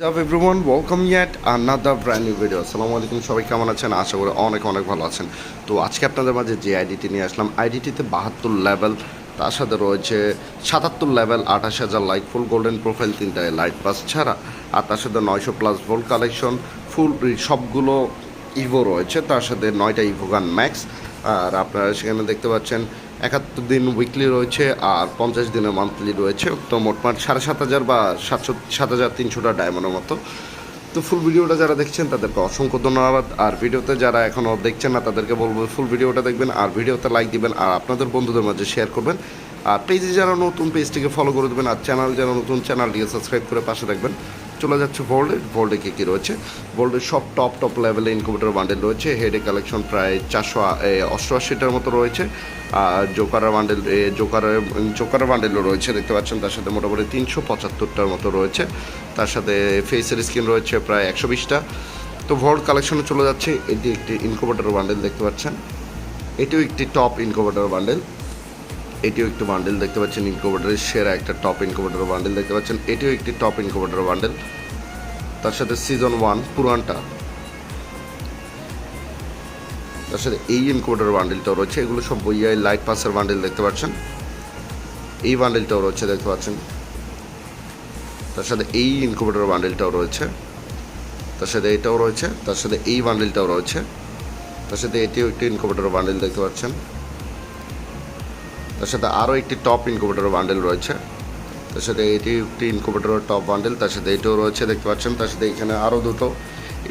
Up everyone, welcome yet another brand new video. আসসালামু আলাইকুম সবাই কেমন আছেন? আশা করি অনেক অনেক ভালো আছেন। তো আজকে আপনাদের মাঝে যে আইডিটি নিয়ে আসলাম আইডিটিতে বাহাত্তর লেভেল তার সাথে রয়েছে সাতাত্তর লেভেল আঠাশ হাজার লাইট ফুল গোল্ডেন প্রোফাইল তিনটায় লাইট পাস ছাড়া। আর তার সাথে নয়শো প্লাস ভোল কালেকশন ফুল সবগুলো ইভো রয়েছে। তার সাথে নয়টা ইভো গান ম্যাক্স আর আপনারা সেখানে দেখতে পাচ্ছেন একাত্তর দিন উইকলি রয়েছে আর পঞ্চাশ দিনের মান্থলি রয়েছে। তো মোটমাট সাড়ে সাত হাজার বা সাতশো, সাত হাজার তিনশোটা ডায়মন্ডের মতো। তো ফুল ভিডিওটা যারা দেখছেন, তাদেরকে অসংখ্য ধন্যবাদ। আর ভিডিওতে যারা এখনও দেখছেন না, তাদেরকে বলব ফুল ভিডিওটা দেখবেন, আর ভিডিওতে লাইক দিবেন, আর আপনাদের বন্ধুদের মাঝে শেয়ার করবেন। আর পেজে যারা নতুন পেজটিকে ফলো করে দেবেন, আর চ্যানেল যারা নতুন চ্যানেলটিকে সাবস্ক্রাইব করে পাশে রাখবেন চলে যাচ্ছে ভোল্ডে ভোল্ডে কী কী রয়েছে? ভোল্ডের সব টপ টপ লেভেলে ইনকুবেটর বান্ডেল রয়েছে। হেডে কালেকশন প্রায় চারশো অষ্টআশিটার মতো রয়েছে। আর জোকারের বান্ডেল জোকারের জোকারের বান্ডেলও রয়েছে, দেখতে পাচ্ছেন। তার সাথে মোটামুটি তিনশো পঁচাত্তরটার মতো রয়েছে। তার সাথে ফেসের স্কিন রয়েছে প্রায় একশো বিশটা। তো ভোল্ড কালেকশনে চলে যাচ্ছে। এটি একটি ইনকুবেটর বান্ডেল দেখতে পাচ্ছেন। এটিও একটি টপ ইনকুবেটর বান্ডেল এটিও একটি বান্ডেল দেখতে পাচ্ছেন ইনকুবেটরের সেরা একটা টপ ইনকুবেটর বান্ডেল দেখতে পাচ্ছেন, এটিও একটি টপ ইনকুবেটর বান্ডেল তার সাথে সিজন ওয়ান পুরানটা। তার সাথে এই ইনকুবেটর বান্ডেলটাও রয়েছে। এগুলো সব বইয়াই লাইট পাসের বান্ডেল দেখতে পাচ্ছেন। এই বান্ডেলটাও রয়েছে দেখতে পাচ্ছেন। তার সাথে এই ইনকুবেটর বান্ডেলটাও রয়েছে। তার সাথে এটাও রয়েছে। তার সাথে এই বান্ডেলটাও রয়েছে। তার সাথে এটিও একটি ইনকুবেটর বান্ডেল দেখতে পাচ্ছেন। তার সাথে আরও একটি টপ ইনকুবেটর বান্ডেল রয়েছে। তার সাথে এটি একটি ইনকুবেটর টপ বান্ডেল তার সাথে এটাও রয়েছে, দেখতে পাচ্ছেন। তার সাথে এখানে আরও দুটো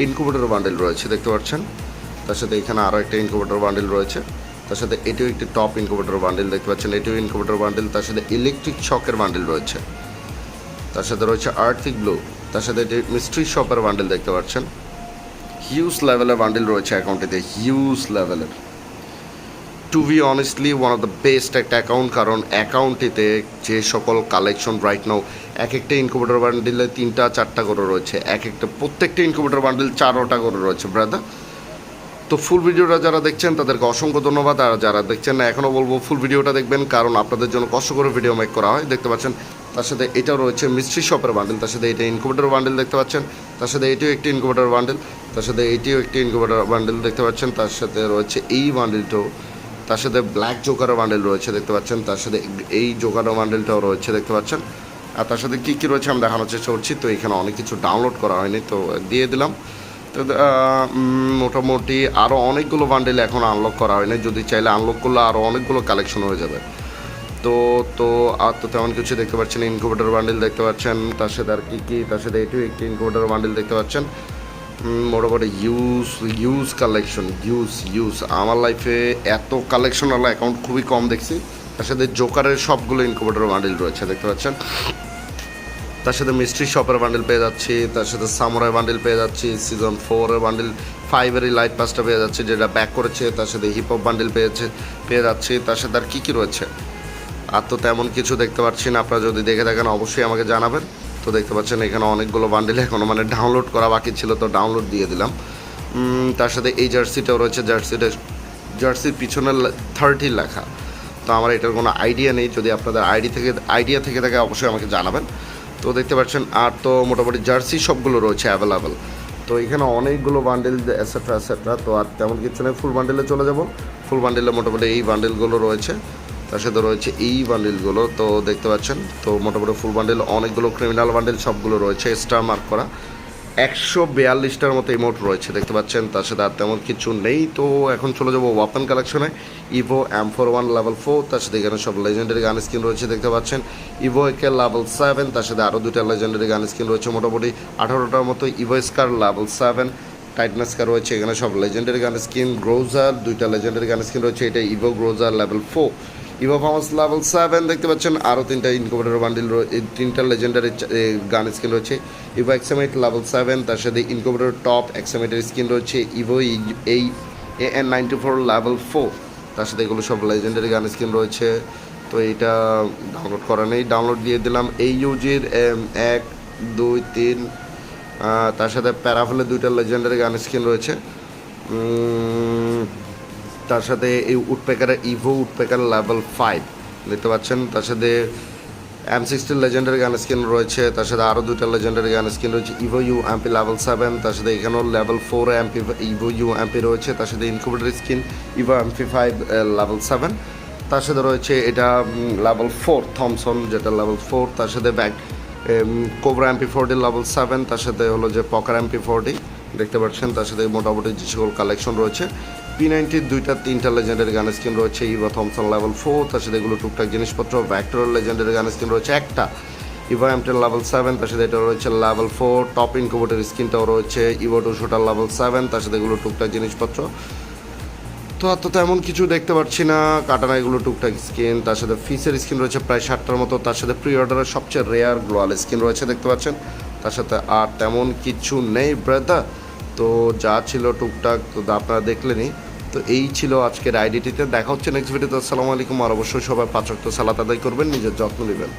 ইনকুবেটর বান্ডেল রয়েছে, দেখতে পাচ্ছেন। তার সাথে এখানে আরও একটা ইনকুবেটর বান্ডেল রয়েছে। তার সাথে এটিও একটি টপ ইনকুবেটর বান্ডেল দেখতে পাচ্ছেন। এটিও ইনকুবেটর বান্ডেল তার সাথে ইলেকট্রিক শকের বান্ডেল রয়েছে। তার সাথে রয়েছে আর্থিক ব্লু তার সাথে এটি মিস্ট্রি শপের বান্ডেল দেখতে পাচ্ছেন। হিউজ লেভেলের বান্ডেল রয়েছে অ্যাকাউন্টিতে হিউজ লেভেলের to be honestly one of the best একটা অ্যাকাউন্ট কারণ অ্যাকাউন্টটিতে যে সকল কালেকশন রাইট নাও এক একটা ইনকুবেটর বান্ডিলে তিনটা, চারটা করে রয়েছে। এক একটা প্রত্যেকটা ইনকুবেটর বান্ডিল চারোটা করে রয়েছে ব্রাদার তো ফুল ভিডিওটা যারা দেখছেন, তাদেরকে অসংখ্য ধন্যবাদ। আর যারা দেখছেন না এখনও বলব ফুল ভিডিওটা দেখবেন, কারণ আপনাদের জন্য কষ্ট করে ভিডিও মেক করা হয়। দেখতে পাচ্ছেন, তার সাথে এটাও রয়েছে মিস্ট্রি শপের বান্ডেল তার সাথে এটা ইনকুবেটর বান্ডেল দেখতে পাচ্ছেন, তার সাথে এটিও একটি ইনকুবেটর বান্ডেল তার সাথে এটিও একটি ইনকুবেটর বান্ডেল দেখতে পাচ্ছেন, তার সাথে রয়েছে এই বান্ডেলটাও তার সাথে ব্ল্যাক জোকারও বান্ডেল রয়েছে, দেখতে পাচ্ছেন? তার সাথে এই জোকারও বান্ডেলটাও রয়েছে, দেখতে পাচ্ছেন? আর তার সাথে কী কী রয়েছে আমি দেখানোর চেষ্টা করছি। তো এখানে অনেক কিছু ডাউনলোড করা হয়নি, তো দিয়ে দিলাম। তো মোটামুটি আরও অনেকগুলো বান্ডেল এখন আনলক করা হয়নি। যদি চাইলে আনলক করলে আরও অনেকগুলো কালেকশন হয়ে যাবে। তো তো, আর তো তেমন কিছু দেখতে পাচ্ছেন। ইনকুবেটর বান্ডেল দেখতে পাচ্ছেন। তার সাথে আর কী কী? তার সাথে এটিও একটি ইনকুবেটর বান্ডেল দেখতে পাচ্ছেন। মোটামুটি use use collection use use আমার লাইফে এত কালেকশনওয়ালা অ্যাকাউন্ট খুবই কম দেখছি। তার সাথে জোকারের সবগুলো ইনকুবেটর বান্ডেল রয়েছে, দেখতে পাচ্ছেন? তার সাথে মিস্ট্রি শপের বান্ডেল পেয়ে যাচ্ছি, তার সাথে সামুরাই বান্ডেল পেয়ে যাচ্ছি সিজন ফোরের বান্ডেল ফাইভেরই লাইট পাসটা পেয়ে যাচ্ছে, যেটা ব্যাক করেছে, তার সাথে হিপ হপ বান্ডেল পেয়েছে, পেয়ে যাচ্ছি, তার সাথে আর কী কী রয়েছে? আর তো তেমন কিছু দেখতে পাচ্ছি না, আপনারা যদি দেখে থাকেন, অবশ্যই আমাকে জানাবেন। তো দেখতে পাচ্ছেন এখানে অনেকগুলো বান্ডেল এখনও মানে ডাউনলোড করা বাকি ছিল, তো ডাউনলোড দিয়ে দিলাম। তার সাথে এই জার্সিটাও রয়েছে, জার্সিটা জার্সির পিছনে থার্টি লেখা। তো আমার এটার কোনো আইডিয়া নেই, যদি আপনাদের আইডি থেকে আইডিয়া থেকে থাকে অবশ্যই আমাকে জানাবেন। তো দেখতে পাচ্ছেন, আর তো মোটামুটি জার্সি সবগুলো রয়েছে অ্যাভেলেবেল তো এখানে অনেকগুলো বান্ডেল এসেট্রা এসেট্রা তো আর তেমন কিছু নেই ফুল বান্ডেলে চলে যাব। ফুল বান্ডেলে মোটামুটি এই বান্ডেলগুলো রয়েছে। তার সাথে রয়েছে এই বান্ডেলগুলো তো দেখতে পাচ্ছেন, তো মোটামুটি ফুল বান্ডেল অনেকগুলো ক্রিমিনাল বান্ডেল সবগুলো রয়েছে স্টার মার্ক করা। একশো বিয়াল্লিশটার মতো ইমোট রয়েছে, দেখতে পাচ্ছেন, তার সাথে আর তেমন কিছু নেই। তো এখন চলে যাব ওয়াপন কালেকশনে evo M four one level four তার সাথে এখানে সব লেজেন্ডারি গান স্কিন রয়েছে, দেখতে পাচ্ছেন। ইভো একে লেভেল সেভেন তার সাথে আরও দুইটা লেজেন্ডারি গান স্কিন রয়েছে, মোটামুটি আঠারোটার মতো। ইভো স্কার লেভেল সেভেন টাইটনেসকার রয়েছে, এখানে সব লেজেন্ডারি গান স্কিন গ্রোজার দুইটা লেজেন্ডারি গান স্কিন রয়েছে, এটা Ivo গ্রোজার level four evo famas level seven দেখতে পাচ্ছেন আরও তিনটা ইনকুবেটর বান্ডিল তিনটা লেজেন্ডারি গান স্কিন রয়েছে। ইভো এক্সামেট লেভেল সেভেন তার সাথে ইনকুবেটর টপ এক্সামেটের স্কিন রয়েছে। ইভো এই A N ninety four level four তার সাথে এগুলো সব লেজেন্ডারি গান স্কিন রয়েছে। তো এইটা ডাউনলোড করা নেই। ডাউনলোড দিয়ে দিলাম এই ইউজির এক, দুই, তিন তার সাথে প্যারাফেলের দুইটা লেজেন্ডারি গান স্কিন রয়েছে। তার সাথে এই উডপেকারের ইভো উডপেকার লেভেল ফাইভ দেখতে পাচ্ছেন? তার সাথে M sixteen legendary gun skin রয়েছে, তার সাথে আরও দুটা লেজেন্ডারি গান স্কিন রয়েছে evo U MP level seven তার সাথে এখানেও level four MP evo U MP রয়েছে, তার সাথে incubator skin evo MP five level seven তার সাথে রয়েছে এটা লেভেল ফোর থমসন যেটা লেভেল ফোর তার সাথে back cobra MP forty level seven তার সাথে হলো যে পকার এমপি ফোরটি দেখতে পাচ্ছেন? তার সাথে মোটামুটি যে সকল কালেকশন রয়েছে। পি নাইনটির দুইটা, তিনটা লেজেন্ডারি গান স্কিন রয়েছে। ইভা থমসন লেভেল ফোর তার সাথে এগুলো টুকটাক জিনিসপত্র। ভ্যাক্টরের লেজেন্ডারি গান স্কিম রয়েছে একটা। ইভা এমটেন লেভেল সেভেন তার সাথে এটা রয়েছে লেভেল ফোর টপ ইনকুবেটের স্কিনটাও রয়েছে। ইভো টু শোটার লেভেল সেভেন তার সাথে এগুলো টুকটাক জিনিসপত্র। তো আর তো তেমন কিছু দেখতে পাচ্ছি না। কাটানা এগুলো টুকটাক স্কিন তার সাথে ফিসের স্কিন রয়েছে প্রায় ষাটটার মতো। তার সাথে প্রি অর্ডারের সবচেয়ে রেয়ার গ্লোয়াল স্কিন রয়েছে, দেখতে পাচ্ছেন? তার সাথে আর তেমন কিছু নেই ব্রাদার তো যা ছিল টুকটাক, তো আপনারা দেখলেনি তো এই ছিল আজকের আইডিটিতে। দেখা হচ্ছে নেক্সট ভিডিওতে আসসালামু আলাইকুম। আর অবশ্যই সবাই পাঁচক তো সালাত আদায় করবেন, নিজের যত্ন নেবেন।